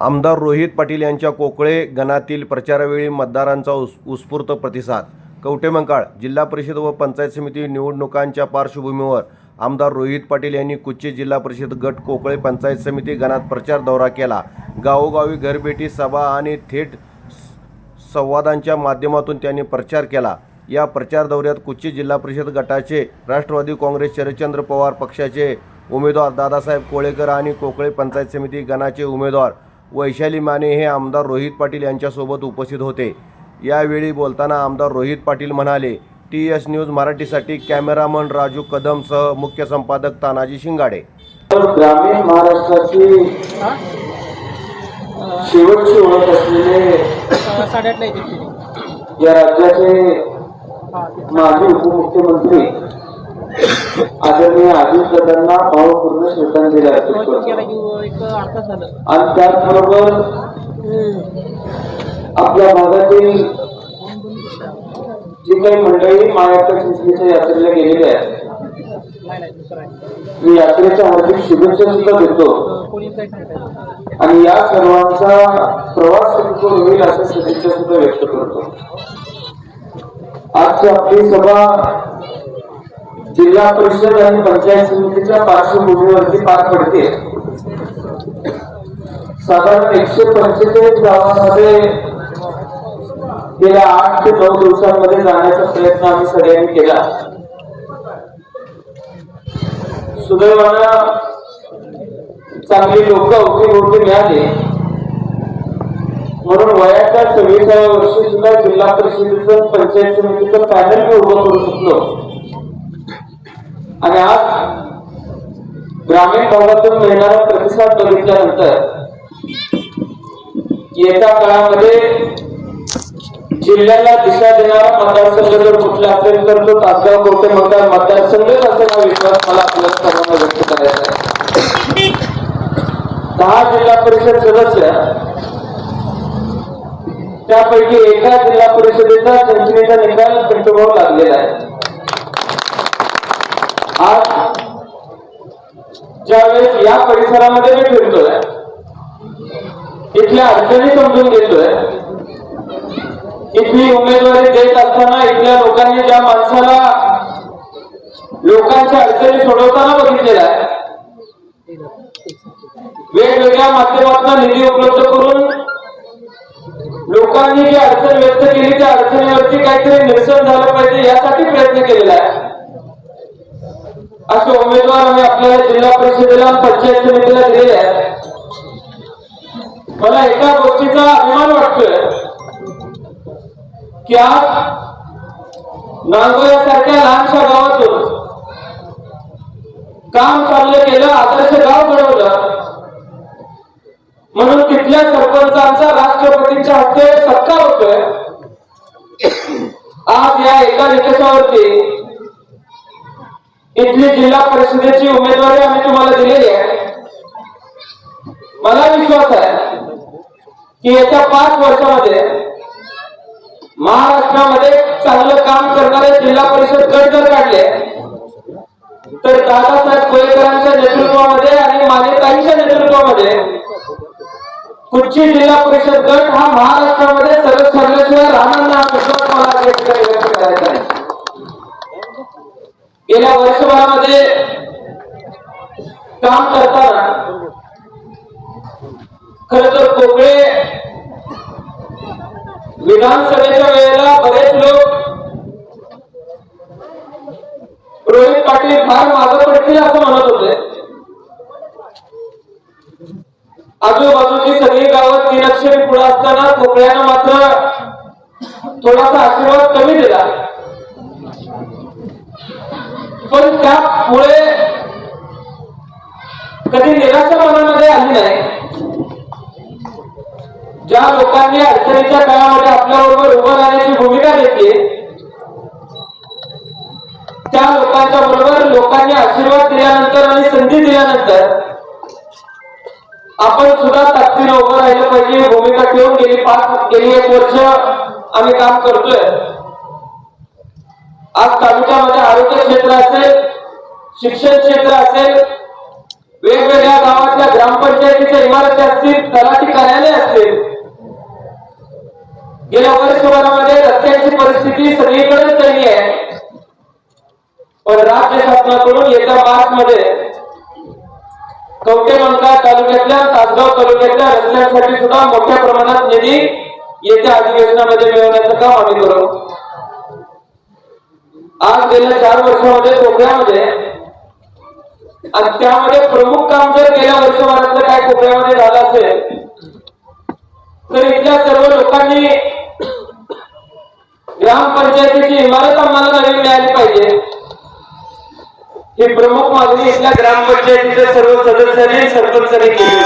आमदार रोहित पाटील यांच्या कोकळे गणातील प्रचारावेळी मतदारांचा उस उत्स्फूर्त प्रतिसाद. कवटेमंकाळ जिल्हा परिषद व पंचायत समिती निवडणुकांच्या पार्श्वभूमीवर आमदार रोहित पाटील यांनी कुच्ची जिल्हा परिषद गट कोकळे पंचायत समिती गणात प्रचार दौरा केला. गावोगावी घरभेटी सभा आणि थेट स- संवादांच्या माध्यमातून त्यांनी प्रचार केला. या प्रचार दौऱ्यात कुच्ची जिल्हा परिषद गटाचे राष्ट्रवादी काँग्रेस शरदचंद्र पवार पक्षाचे उमेदवार दादासाहेब कोळेकर आणि कोकळे पंचायत समिती गणाचे उमेदवार वैशाली माने हे आमदार रोहित पाटील यांच्यासोबत उपस्थित होते यावेळी बोलताना आमदार रोहित पाटील म्हणाले टी एस न्यूज मराठीसाठी कॅमेरामन राजू कदमसह मुख्य संपादक तानाजी शिंगाडे ग्रामीण महाराष्ट्राची शेवटची ओळख असलेले. या राज्याचे. माजी उपमुख्यमंत्री आदरणीय अजित दादांना भावपूर्ण श्रद्धांजली अर्पित करतो आणि त्याचबरोबर आपल्या भागातील जी काही मंडळी मायाच्या चिंचणीच्या यात्रेला गेलेली आहेत आहे मी यात्रेच्या हार्दिक शुभेच्छा सुद्धा देतो. आणि या सर्वांचा प्रवास सुखकर होईल अशा शुभेच्छा सुद्धा व्यक्त करतो. आजची आपली सभा जिल्हा परिषद आणि पंचायत समितीच्या पार्श्वभूमीवरती पार पडते. साधारण एकशे पंचेचाळीस गावांमध्ये गेल्या आठ ते नऊ दिवसांमध्ये जाण्याचा प्रयत्न आम्ही सगळ्यांनी केला. सुदैवानं चांगली लोक अवतीभोवती मिळाली. म्हणून वयाच्या सव्वीसाव्या वर्षी सुद्धा जिल्हा परिषदेचं पंचायत समितीचं पॅनल मी उभं करू शकलो. आणि आज ग्रामीण भागातून मिळणारा प्रतिसाद बघितल्यानंतर येत्या काळामध्ये जिल्ह्याला दिशा देणारा मतदारसंघ जर कुठला असेल तर तो तासगाव कोटे मतदार मतदारसंघच असेल हा विश्वास मला आपल्या सर्वांना व्यक्त करायचा आहे. दहा जिल्हा परिषद सदस्य त्यापैकी एका जिल्हा परिषदेचा संचनेचा निकाल कंटभाव लागलेला आहे आज ज्यावेळेस या परिसरामध्ये मी फिरतोय इथल्या अडचणी समजून घेतोय इथली उमेदवारी देत असताना इथल्या लोकांनी ज्या माणसाला लोकांच्या अडचणी सोडवताना बघितलेला आहे वेगवेगळ्या माध्यमातून निधी उपलब्ध करून लोकांनी जी अडचण व्यक्त केली त्या अडचणीवरती काहीतरी निरसन झालं पाहिजे यासाठी प्रयत्न केलेला आहे. असे उमेदवार आम्ही आपल्याला जिल्हा परिषदेला पंचायत समितीला दिलेले आहेत. मला एका गोष्टीचा अभिमान वाटतोय. की आज नांदोऱ्यासारख्या लहानशा गावातून काम चाललं केलं आदर्श गाव घडवलं म्हणून तिथल्या सरपंचांचा राष्ट्रपतींच्या हस्ते सत्कार होतोय. आज या एका निकषावरती इथली जिल्हा परिषदेची उमेदवारी आम्ही तुम्हाला दिलेली आहे. मला विश्वास आहे की येत्या पाच वर्षामध्ये महाराष्ट्रामध्ये चांगलं काम करणारे जिल्हा परिषद गट जर काढले तर दादासाहेब कोळेकरांच्या नेतृत्वामध्ये आणि मानेताईंच्या नेतृत्वामध्ये कुठची जिल्हा परिषद गट हा महाराष्ट्रामध्ये सर्व ठरल्याशिवाय राहणार नाही हा विश्वास मला या ठिकाणी व्यक्त करायचा आहे गेल्या वर्षभरामध्ये काम करताना खर तर कोकळे विधानसभेच्या वेळेला बरेच लोक रोहित पाटील फार मागे पडतील असं म्हणत होते. आजूबाजूची सगळी गावं तीन अक्षरी पुढे असताना कोकळ्यानं मात्र थोडासा आशीर्वाद कमी दिला. पण त्यामुळे कधी निराशा मनामध्ये आली नाही. ज्या लोकांनी अडचणीच्या काळामध्ये आपल्याबरोबर उभं राहण्याची भूमिका घेतली त्या लोकांच्या बरोबर लोकांनी आशीर्वाद दिल्यानंतर आणि संधी दिल्यानंतर आपण सुद्धा ताकदीने उभं राहिलं पाहिजे भूमिका ठेवून गेली पाच गेली एक वर्ष आम्ही काम करतोय. आज तालुक्यामध्ये आरोग्य क्षेत्र असेल शिक्षण क्षेत्र असेल वेगवेगळ्या गावातल्या ग्रामपंचायतीच्या इमारती असतील तलाठी कार्यालय गेल्या वर्षभरामध्ये रस्त्यांची परिस्थिती सगळीकडे दयनीय आहे. पण राज्य शासनाकडून येत्या मार्च मध्ये कवटेमंका तालुक्यातल्या तासगाव तालुक्यातल्या रस्त्यांसाठी सुद्धा मोठ्या प्रमाणात निधी येत्या अधिवेशनामध्ये मिळवण्याचं काम आम्ही करू. आज गेल्या चार वर्षामध्ये कोकणामध्ये आणि त्यामध्ये प्रमुख काम जर गेल्या वर्षभरातलं काय कोकणामध्ये झालं असेल तर इथल्या सर्व लोकांनी ग्रामपंचायतीची इमारत आम्हाला नवीन मिळाली पाहिजे. ही प्रमुख मागणी इथल्या ग्रामपंचायतीच्या सर्व सदस्यांनी सरपंचांनी केली.